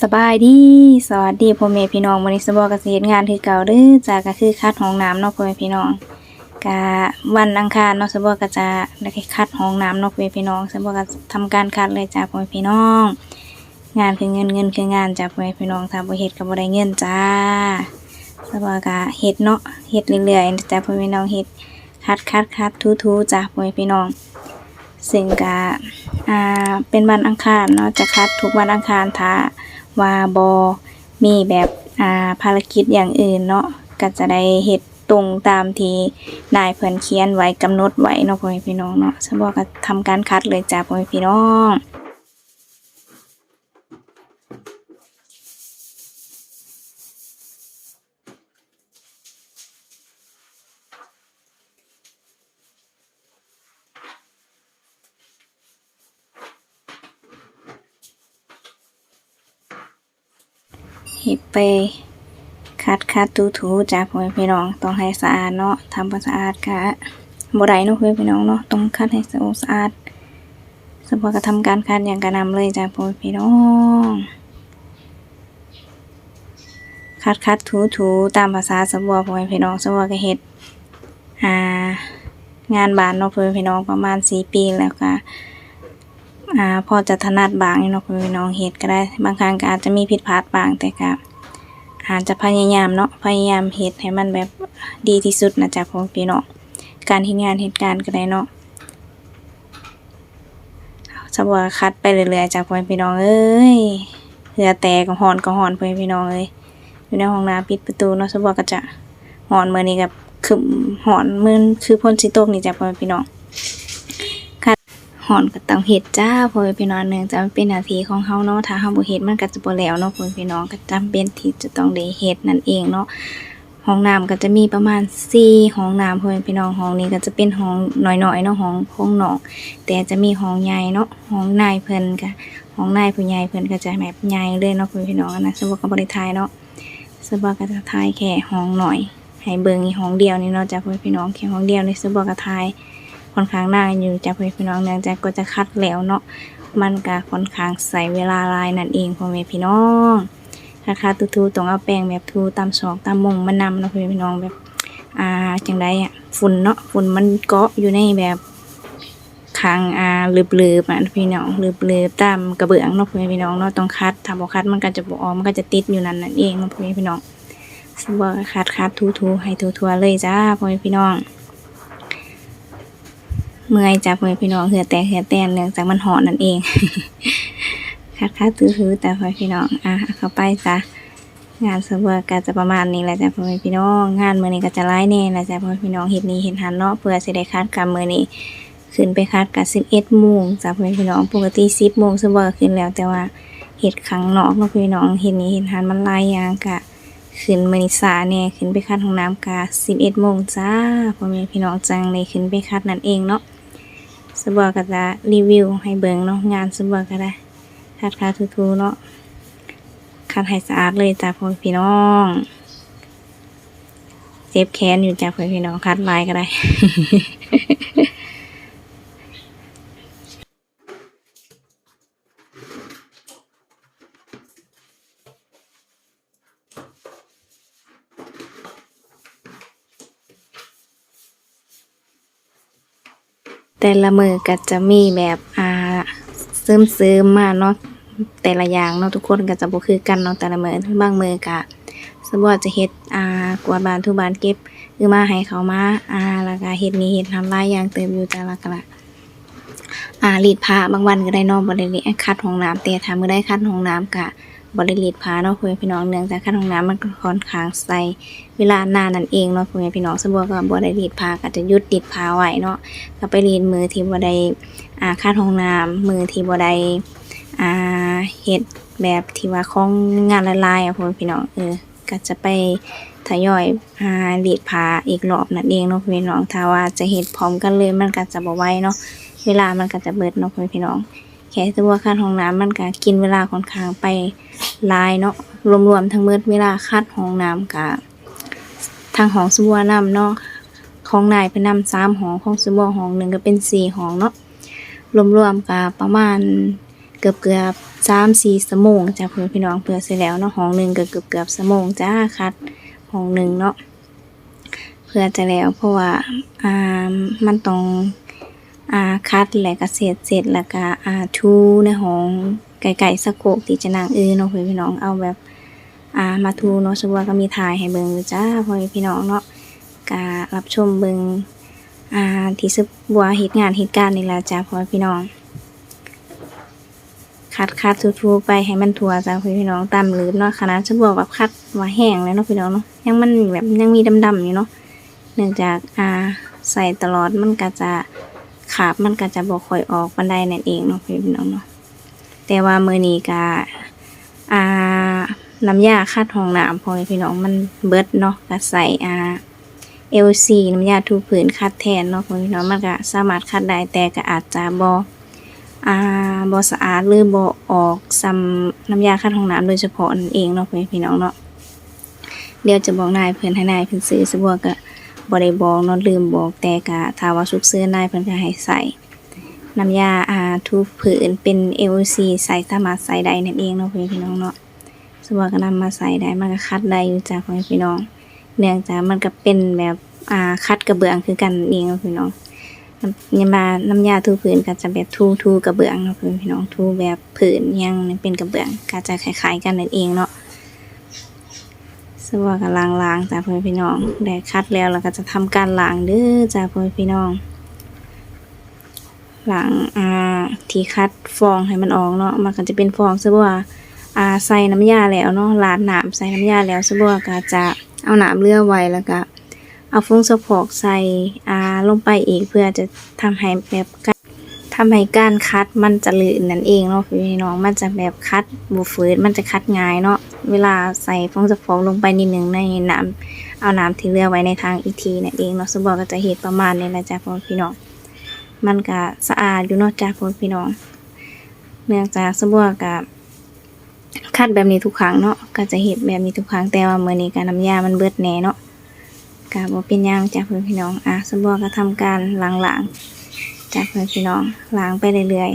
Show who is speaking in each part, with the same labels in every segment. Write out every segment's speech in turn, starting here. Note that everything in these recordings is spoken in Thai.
Speaker 1: สบายดี สวัสดีพ่อแม่พี่น้องวันนี้สบอเกษตรงานคือเก่าเด้อจากก็คือคัดห้องน้ำเนาะพ่อแม่พี่น้องกะวันอังคารเนาะสบอก็จะได้คัดห้องน้ำเนาะพ่อแม่พี่น้องสบอก็ทำการคัดเลยจ้าพ่อแม่พี่น้อง งานคือเงินเงินคืองานจ้าพ่อแม่พี่น้องถ้าบ่เฮ็ดก็บ่ได้เงินจ้าสบอก็เฮ็ดเนาะเฮ็ดเรื่อยๆจ้าพ่อแม่พี่น้องเฮ็ดคัดคัดคัดทูๆจ้าพ่อแม่พี่น้องซึ่งก็อ่าเป็นวันอังคารเนาะจะคัดทุกวันอังคารถ้า ว่าบอมีแบบอ่าภารกิจอย่างอื่นเนาะก็จะได้เฮ็ดตรงตามที่นายเพิ่นเขียนไว้กำหนดไว้เนาะพ่อแม่พี่น้องเนาะสมบอกก็ทำการคัดเลยจ้าพ่อแม่พี่น้อง เฮ็ดไปคัดคัดถูถูจ้าพ่อแม่พี่น้อง ต้องให้สะอาดเนาะทำความสะอาดกะบ่ได้เนาะพ่อแม่พี่น้องเนาะต้องคัดให้สะอาดสะอาดสมพอก็ทำการคัดอย่างกระนำเลยจ้าพ่อแม่พี่น้อง คัดคัดถูถูตามภาษาสมบัวพ่อแม่พี่น้องสมบัวก็เฮ็ดอ่างานบ้านเนาะพ่อแม่พี่น้องประมาณสี่ปีแล้วก็ อ่าพอจะถนัดบางเนาะพ่อแม่พี่น้องเฮ็ดก็ได้ บางครั้งก็อาจจะมีผิดพลาดบางแต่ก็อาจจะพยายามเนาะพยายามเฮ็ดให้มันแบบดีที่สุดนะจ๊ะพ่อพี่น้องการเฮ็ดงานเฮ็ดการก็ได้เนาะสบัวคัดไปเรื่อยๆจ้ะพ่อพี่น้องเอ้ยเหือแตกก็หอนก็หอนพ่อพี่น้องเอ้ยอยู่ในห้องน้ำปิดประตูเนาะสบัวก็จะหอนเมื้อนี้กับคึมหอนมือคือพ่นสิตกนี่จ้ะพ่อพี่น้อง หอนก็ต้องเฮ็ดจ้าพ่อแม่พี่น้องเนื่องจากมันเป็นหน้าที่ของเฮาเนาะถ้าเฮาบ่เฮ็ดมันก็จะบ่แล้วเนาะพ่อแม่พี่น้องก็จำเป็นที่จะต้องได้เฮ็ดนั่นเองเนาะห้องน้ำก็จะมีประมาณ4ห้องน้ำพ่อแม่พี่น้องห้องนี้ก็จะเป็นห้องน้อยๆเนาะห้องห้องนอกแต่จะมีห้องใหญ่เนาะห้องนายเพิ่นก็ห้องนายผู้ใหญ่เพิ่นก็จะแบบใหญ่เลยเนาะพ่อแม่พี่น้องนะสมมุติก็บ่ได้ถ่ายเนาะสมมุติก็จะถ่ายแค่ห้องหน่อยให้เบิ่งอีห้องเดียวนี่เนาะจ้ะพ่อแม่พี่น้องแค่ห้องเดียวนี่สมมุติก็ถ่าย ค่อนข้างนานอยู่จากพี่น้องเนื่องจากก็จะคัดแล้วเนาะมันก็ค่อนข้างใส่เวลาลายนั่นเองพ่อแม่พี่น้องถ้าคาทูๆต้องเอาแป้งแบบทูตามศอกตามมงมานำเนาะพ่อแม่พี่น้องแบบอ่าจังไดอะฝุ่นเนาะฝุ่นมันเกาะอยู่ในแบบคางอ่าลืบๆอะพี่น้องลืบๆตามกระเบื้องเนาะพ่อแม่พี่น้องเนาะต้องคัดถ้าบ่คัดมันก็จะบ่ออมันก็จะติดอยู่นั่นนั่นเองเนาะพ่อแม่พี่น้องบ่คัดคัดทูๆให้ทัวๆเลยจ้าพ่อแม่พี่น้อง เมื่อยจากเมื่อยพี่น้องเหือแตกเหือแตนเนื่องจากมันหอนนั่นเองคัดคัดถือถือแต่พ่อพี่น้องอะเข้าไปซะงานเสเวอร์ก็จะประมาณนี้แหละจ้ะพ่อแม่พี่น้องงานมือนี้ก็จะไล่แน่แหละจ้ะพ่อแม่พี่น้องเฮ็ดนี้เฮ็ดหันเนาะเพื่อสิได้คัดกับมื้อนี้ขึ้นไปคัดกับ11โมงจ้ะพ่อแม่พี่น้องปกติ10โมงเสเวอร์ขึ้นแล้ว แต่ว่าเฮ็ดข้างเนาะพี่น้องเฮ็ดนี้เฮ็ดหันมันหลายางกะขึ้นมานิสาเนี่ยขึ้นไปคัดห้องน้ำกา11โมงจ้าพ่อแม่พี่น้องจังเลยขึ้นไปคัดนั่นเองเนาะ สบัวก็จะรีวิวให้เบิ่งเนาะงานสบัวก็ได้คัดคาทูๆเนาะคัดให้สะอาดเลยจ้าพ่อพี่น้องเจ็บแขนอยู่จ้าพ่อพี่น้องคัดลายก็ได้ แต่ละมือก็จะมีแบบอ่าซึมซึมมาเนาะแต่ละอย่างเนาะทุกคนก็จะบ่คือกันเนาะแต่ละมือบางมือก็สมมติว่าจะเฮ็ดอ่ากวาดบ้านทุบ้านเก็บคือมาให้เขามาอ่าแล้วก็เฮ็ดนี้เฮ็ดทำหลายอย่างเติมอยู่แต่ละก็ละอ่ารีดผ้าบางวันก็ได้นาะบ่ได้รีดคัดห้องน้ำแต่ถ้ามื้อใดคัดห้องน้ำก็ บ่ได้รีดผ้าเนาะพื่อนพี่น้องเนื่องจากคัดห้องน้ำมันค่อนข้างใส่เวลานานนั่นเองเนาะพื่อนพี่น้องสมมุติว่าบ่ได้รีดผ้าก็จะยุดรีดผ้าไว้เนาะก็ไปเรียนมือที่บ่ไดอ่าคาดห้องน้ำมือที่บ่ไดอ่าเฮ็ดแบบที่ว่าของงานละลายอะพ่อแม่พี่น้องเออก็จะไปทยอยอ่ารีดผ้าอีกรอบนั่นเองเนาะพี่น้องถ้าว่าจะเฮ็ดพร้อมกันเลยมันก็จะบ่ไหวเนาะเวลามันก็จะเบิดเนาะพี่น้องแค่ตัวาคาดห้องน้ำมันก็กินเวลาค่อนข้างไป ลายเนาะรวมๆทั้งหมดเวลาคัดห้องน้ำก็ทางห้องสบัวน้ำเนาะของนายเป็นนำสามห้องของสมอหองหนึ่งก็เป็นสี่หองเนาะรวมๆกับประมาณเกือบเกือบสามสี่ชั่วโมงจ้ะเพื่อนพี่น้องเพื่อเสร็จแล้วเนาะห้องหนึ่งก็เกือบเกือบชั่วโมงจ้าคัดห้องหนึ่งเนาะเพื่อจะแล้วเพราะว่าอ่ามันต้องอ่าคัดแล้วก็เสร็จเสร็จแล้วก็อ่าทูในห้อง ไก่ๆสะโกกที่จะนางเออเนาะเพื่อนพี่น้องเอาแบบอ่ามาทูเนาะสมมติว่าก็มีถ่ายให้เบิ่งอยู่จ้าพ่อพี่น้องเนาะก็รับชมเบิ่งอ่าที่ซึบบัวเหตุงานเหตุการณ์นี่ละจ้าพ่อพี่น้องคัดคัดทูๆไปให้มันทัวจ้าพ่อพี่น้องตามลืมเนาะขนาดจะบอกว่าคัดว่าแห้งเลยเนาะพี่น้องเนาะยังมันแบบยังมีดำๆอยู่เนาะเนื่องจากอ่าใส่ตลอดมันก็จะขาบมันก็จะบ่ค่อยออกปานใดนั่นเองเนาะพี่น้องเนาะ แต่ว่ามื้อนี้ก็อ่าน้ำยาคัดห้องน้ำพอพี่น้องมันเบิดเนาะก็ใส่อ่าเอลซีน้ำยาทูผืนคัดแทนเนาะพอพี่น้องมันก็สามารถคัดได้แต่ก็อาจจะบอ่าบอสะอาดหรือบอออกซ้ำน้ำยาคัดห้องน้ำโดยเฉพาะนั่นเองเนาะพอพี่น้องเนาะเดี๋ยวจะบอกนายเพิ่อนให้นายเพิ่นซื้อสบัวก็บ่ได้บอกนาะลืมบอกแต่ก็ถ้าว่าสุกซื้อนายเพิ่นก็ให้ใส่ น้ำยาอาทูผืนเป็น LC ใส่สามารถใส่ได้นั่นเองเนาะพี่น้องเนาะสว่าก็นำมาใส่ได้มันก็คัดได้อยู่จาพ่อแม่พี่น้อง เนื่องจากมันก็เป็นแบบอ่าคัดกระเบื้องคือกันเองเนาะพี่น้องน้ำยามาน้ำยาทูพื้นก็จะแบบทูทูกระเบื้องเนาะพี่น้องทูแบบผืนยังเป็นกระเบื้องก็จะคล้ายๆกันนั่นเองเนาะสว่าก็ล้างๆจาพ่อแม่พี่น้องได้คัดแล้วเราก็จะทำการล้างเด้อจาพ่อแม่พี่น้อง หล้างอ่าที่คัดฟองให้มันออกเนาะมันก็จะเป็นฟองซะว่าอ่าใส่น้ำยาแล้วเนาะลาดน้ำใส่น้ำยาแล้วสบัวก็จะเอาน้ำเลือไว้แล้วก็เอาฟงสะพอกใส่อ่าลงไปอีกเพื่อจะทำให้แบบการทำให้การคัดมันจะลื่นนั่นเองเนาะพี่น้องมันจะแบบคัดบูฟืดมันจะคัดง่ายเนาะเวลาใส่ฟงสะพอกลงไปนิดนึงในน้ำเอาน้ำที่เลือไว้ในทางอีกทีนั่นเองเนาะสบัวก็จะเห็ดประมาณนี้แหละจ้ะพ่อพี่น้อง มันก็สะอาดอยู่นาะจ้ะพ่อพี่น้อง เนื่องจากสบัวกับคัดแบบนี้ทุกครั้งเนาะก็จะเห็ดแบบนี้ทุกครั้งแต่ว่าเมื้อนี้การน้ำยามันเบิดแหน่เนาะก็บ่เป็นหยังจ้ะเพื่อนพี่น้องอะสบัวก็ทำการล้างๆจ้ะเพื่อนพี่น้องล้างไปเรื่อย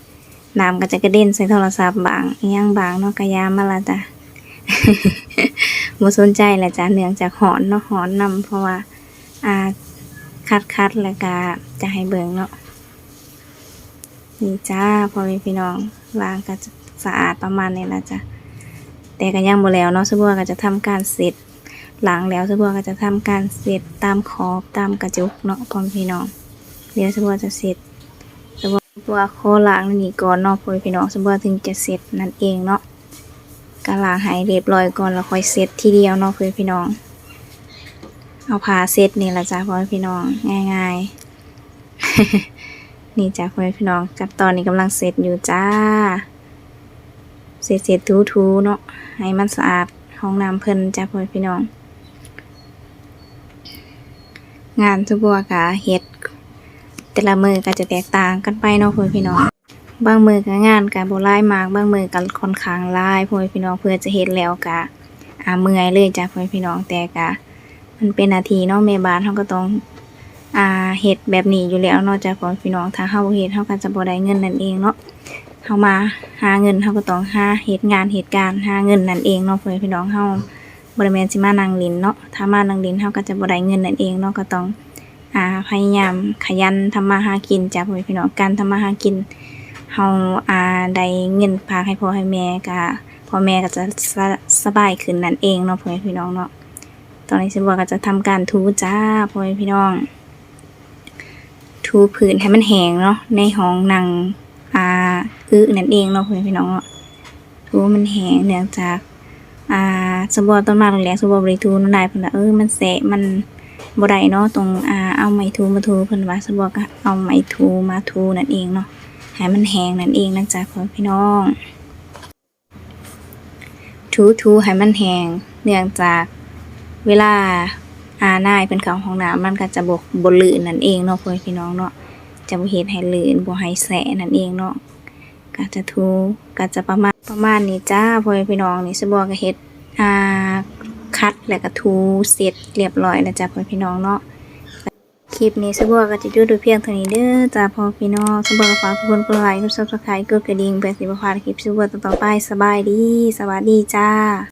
Speaker 1: ๆน้ำก็จะกระเด็นใส่โทรศัพท์บางอิหยังบางเนาะก็ยามมาละจ้ะบ่สนใจแหละจ้ะเนื่องจากหอนเนาะหอนนำเพราะว่าอ่าคัดคัดแล้วก็ จะให้เบิ่งเนาะนี่จ้าพ่อแม่พี่น้องล้างก็จะสะอาดประมาณนี้ละจ้ะแต่ก็ยังบ่แล้วเนาะสบัวก็จะทำการเสร็จหลังแล้วสบัวก็จะทำการเสร็จตามขอบตามกระจุกเนาะพ่อพี่น้องเดี๋ยวสบัวจะเสร็จสบัวตัวโคล้างนี่ก่อนเนาะพ่อพี่น้องสบัวถึงจะเสร็จนั่นเองเนาะก็ล้างให้เรียบร้อยก่อนแล้วค่อยเสร็จทีเดียวเนาะพ่อพี่น้อง เอาผ้าเสร็จนี่ละจ้ะพ่อพี่น้องง่าย ๆ นี่จ้ะพ่อพี่น้องกับตอนนี้กำลังเสร็จอยู่จ้า เสร็จเสร็จทูทูเนาะให้มันสะอาดห้องน้ำเพิ่นจ้าพ่อพี่น้อง งานทุกบัวกะเฮ็ด แต่ละมือก็จะแตกต่างกันไปเนาะพ่อพี่น้องบางมือก็งานกะบ่หลายมากบางมือก็ค่อนข้างหลายพ่อพี่น้องเพื่อจะเฮ็ดแล้วกะอ่าเมื่อยเลยจ้าพ่อพี่น้องแต่กะมันเป็นนาทีเนาะแม่บ้านเฮาก็ต้อง อ่าเฮ็ดแบบนี้อยู่แล้วเนาะจ้าพ่อพี่น้องถ้าเฮาบ่เฮ็ดเฮาก็จะบ่ได้เงินนั่นเองเนาะเฮามาหาเงินเฮาก็ต้องหาเหตุงานเหตุการณ์หาเงินนั่นเองเนาะเพื่อพี่น้องเฮาบ่ได้แม่นสิมานั่งลินเนาะถ้ามานั่งลินเฮาก็จะบ่ได้เงินนั่นเองเนาะก็ต้องอ่าพยายามขยันทำมาหากินจ้ะพ่อพี่น้องการทำมาหากินเฮาอ่าได้เงินพากให้พ่อให้แม่ก็พ่อแม่ก็จะสสบายขึ้นนั่นเองเนาะพ่อพี่น้องเนาะตอนนี้สิบัวก็จะทำการถูจ้าพ่อพี่น้อง ถูพื้นให้มันแห้งเนาะในห้องนั่งอ่าอึนั่นเองเนาะเพื่อนพี่น้องเนาะทูมันแห้งเนื่องจากอ่าสบัวต้นมาแรงๆสบัวบริทูนได้เพิ่นว่าเออมันแสะมันบ่ได้เนาะตรงอ่าเอาไม้ทูมาทูเพิ่นว่าสบัวก็เอาไม้ทูมาทูนั่นเองเนาะให้มันแห้งนั่นเองนะจ๊ะเพื่อนพี่น้องทูทูให้มันแห้งเนื่องจากเวลา อานายเป็นเขาห้องน้ำมันก็จะบกบลื่นนั่นเองเนาะพ่อพี่น้องเนาะจะบ่เฮ็ดให้ลื่นบ่ให้แสะนั่นเองเนาะก็จะทูก็จะประมาณประมาณนี้จ้าพ่อพี่น้องนี่สบัวก็เฮ็ดอ่าคัดแล้วก็ทูเสร็จเรียบร้อยแล้วจ้าพ่อพี่น้องเนาะคลิปนี้สบัวก็จะดูดูเพียงเท่านี้เด้อจ้าพ่อพี่น้องสบัวก็ฝากทุกคนกดไลค์กด Subscribe กดกระดิ่งเพื่อสิบ่พลาดคลิปสบัวต่อไปสบายดี สวัสดีจ้า